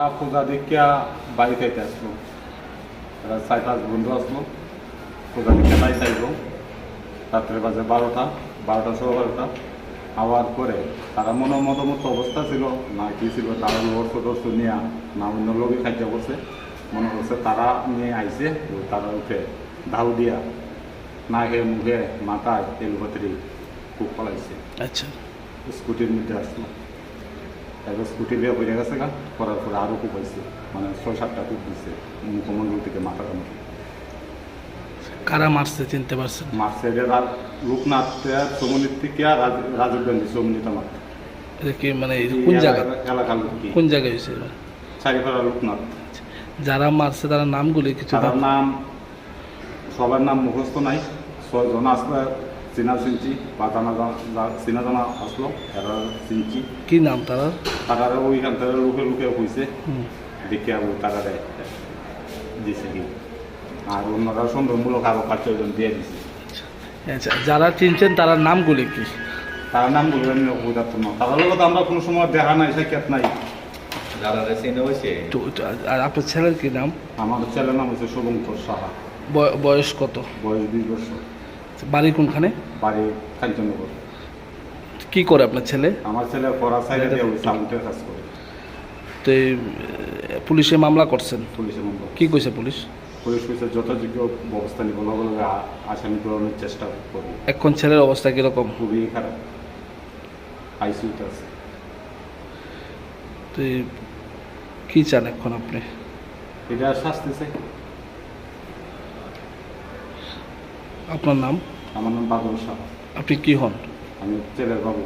পূজা দেখিয়া বাড়ি খাইতে আসলো চার পাঁচ বন্ধু আসলো পূজা দেখে বাড়ি আইলো রাত্রে বাজে বারোটা বারোটা ষোলো বারোটা আওয়ার পরে তারা মনে মতো অবস্থা ছিল না কি ছিল তারা অর্থ টর্থ নিয়ে না অন্য লোকে খাইতে বসে মনে করছে তারা নিয়ে আইছে তারা উঠে ধাউ দিয়া না খেয়ে মুখে মাথায় তেল খুব আচ্ছা স্কুটির মধ্যে আসলো তারপর স্কুটি দিয়ে বেরিয়ে গেছে গা করার পরে আরও খুব হয়েছে। মানে ছয় সাতটা খুব দিচ্ছে মুখমন্ডল থেকে মাথাটা মতো কারা মারছে চিনতে পারছেন? মার্সেডের আর লোকনাথ চমনির থেকে রাজ- রাজীব গান্ধী মাত্র এটা কি মানে কোন জায়গা? এলাকার কোন জায়গায় হয়েছে চারিপাড়া লোকনাথ যারা মারছে তারা নামগুলি কিছু তার নাম সবার নাম মুখস্থ নাই ছয়জন আসলে চিনা চিনছি বা জানা জানা চিনা জানা আসলো এরা চিনছি কি নাম তারা? তারা ওইখান থেকে লোকে লোকে হয়েছে দেখে আবু তারা দিছে কি। আর অন্যরা সুন্দরমূলক আরও পাঁচ ছয়জন দিয়ে দিছে। আচ্ছা যারা চিনছেন তারা নামগুলি কি? তার নাম বলবেন অবদার্থ না। তার লগত আমরা কোনো সময় দেখা নাই সাক্ষাৎ নাই। যারা চিনে হয়েছে তো- তো- আর আপনার ছেলের কি নাম? আমার ছেলের নাম হচ্ছে শুভঙ্কর সাহা। বয়- বয়স কত? বয়স দুই বছর। বাড়ি কোনখানে? বাড়ি কাঞ্চনগর কি করে আপনার ছেলে? আমার ছেলে পড়া সাইডে দিয়ে কাজ করে। তো পুলিশে মামলা করছেন? পুলিশের নম্বর কি কইছে পুলিশ? পুলিশ কইছে যথাযোগ্য ব্যবস্থা নিব লগে আ- আসামি গ্রহণের চেষ্টা করবে। এখন ছেলের অবস্থা কীরকম? খুবই খারাপ। আইসিউতে আছে। তো কি চান এখন আপনি? এটা শাস্তি চাই। আপনার নাম? আমার নাম বাদল শাহ আপনি কি হন? আমি ছেলের বাবু।